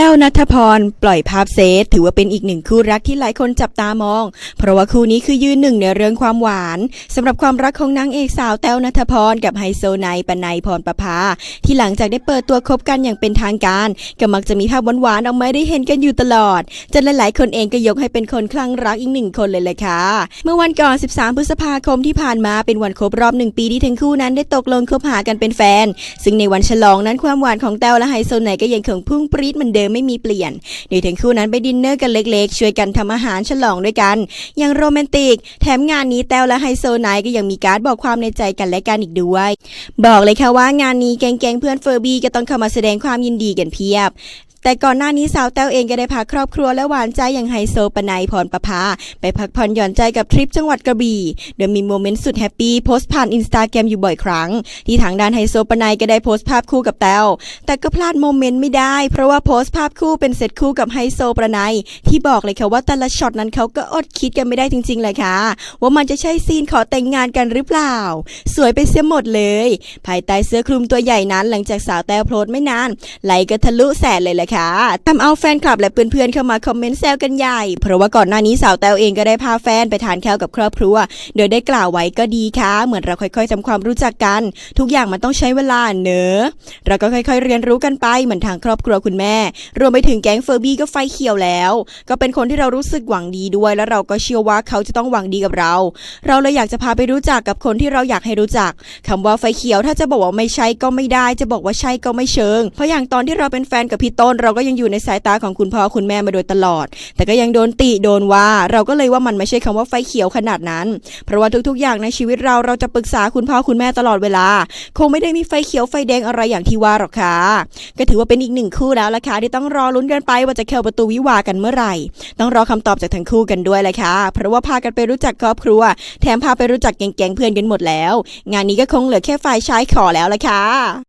แต้วนัทพร ปล่อยภาพเซตถือว่าเป็นอีกหนึ่งคู่รักที่หลายคนจับตามอง เพราะว่าคู่นี้คือยืนหนึ่งในเรื่องความหวานสำหรับความรักของนางเอกสาวแต้วนัทพร กับไฮโซไนปนัยพรประภา ที่หลังจากได้เปิดตัวคบกันอย่างเป็นทางการก็มักจะมีภาพหวานๆออกมาได้เห็นกันอยู่ตลอดจนหลายๆคนเองก็ยกให้เป็นคนคลั่งรักอีกหนึ่งคนเลยแหละค่ะเมื่อวันก่อน 13 พฤษภาคมที่ผ่านมาเป็นวันครบรอบหนึ่งปีที่ทั้งคู่นั้นได้ตกลงคบหากันเป็นแฟน ซึ่งในวันฉลองนั้นความหวานของแต้วและไฮโซไนก็ยังคงพุ่งปรี๊ดเหมือนเดิมไม่มีเปลี่ยนโดยทั้งคู่นั้นไปดินเนอร์กันเล็กๆ ช่วยกันทำอาหารฉลองด้วยกัน ยังโรแมนติก แถมงานนี้แต้วและไฮโซไนก็ยังมีการ์ดบอกความในใจกันและกันอีกด้วย บอกเลยค่ะว่างานนี้แก๊งๆเพื่อนเฟอร์บี้ก็ต้องเข้ามาแสดงความยินดีกันเพียบ แต่ก่อนหน้านี้สาวแต้วเองก็ได้พาครอบครัวและหวานใจอย่างไฮโซปนัยพรประภา ไปพักผ่อนหย่อนใจกับทริปจังหวัดกระบี่โดยมีโมเมนต์สุดแฮปปี้โพสต์ผ่านอินสตาแกรมอยู่บ่อยครั้ง ที่ทางด้านไฮโซปนัยก็ได้โพสต์ภาพคู่กับแต้วแต่ก็พลาดโมเมนต์ไม่ได้ เพราะว่าโพสต์ภาพคู่เป็นเซตคู่กับไฮโซปนัยที่บอกเลยค่ะว่าแต่ละช็อตนั้นเขาก็อดคิดกันไม่ได้จริงๆเลยค่ะ ว่ามันจะใช่ซีนขอแต่งงานกันหรือเปล่า สวยไปเสียหมดเลย ภายใต้เสื้อคลุมตัวใหญ่นั้น หลังจากสาวแต้วโพสต์ไม่นานไหลก็ทะลุแสนเลยแหละค่ะทำเอาแฟนคลับและเพื่อนๆเข้ามาคอมเมนต์แซวกันใหญ่ เพราะว่าก่อนหน้านี้สาวแต้วเองก็ได้พาแฟนไปทานข้าวกับครอบครัว โดยได้กล่าวไว้ก็ดีค่ะ เหมือนเราค่อยๆทำความรู้จักกัน ทุกอย่างมันต้องใช้เวลาเนอะเราก็ค่อยๆเรียนรู้กันไปเหมือนทางครอบครัวคุณแม่ รวมไปถึงแก๊งเฟอร์บี้ก็ไฟเขียวแล้ว ก็เป็นคนที่เรารู้สึกหวังดีด้วย แล้วเราก็เชื่อว่าเขาจะต้องหวังดีกับเรา เราเลยอยากจะพาไปรู้จักกับคนที่เราอยากให้รู้จักคำว่าไฟเขียวถ้าจะบอกว่าไม่ใช่ก็ไม่ได้ จะบอกว่าใช่ก็ไม่เชิง เพราะอย่างตอนที่เราเป็นแฟนกับพี่ต้นเราก็ยังอยู่ในสายตาของคุณพ่อคุณแม่มาโดยตลอด แต่ก็ยังโดนติโดนว่า เราก็เลยว่ามันไม่ใช่คำว่าไฟเขียวขนาดนั้น เพราะว่าทุกๆ อย่างในชีวิตเราเราจะปรึกษาคุณพ่อคุณแม่ตลอดเวลา คงไม่ได้มีไฟเขียวไฟแดงอะไรอย่างที่ว่าหรอกค่ะ ก็ถือว่าเป็นอีกหนึ่งคู่แล้วล่ะค่ะที่ต้องรอลุ้นกันไปว่าจะเข้าประตูวิวากันเมื่อไหร่ ต้องรอคำตอบจากทั้งคู่กันด้วยเลยค่ะ เพราะว่าพากันไปรู้จักครอบครัว แถมพาไปรู้จักแก๊งๆเพื่อนกันหมดแล้ว งานนี้ก็คงเหลือแค่ฝ่ายชายขอแล้วล่ะค่ะ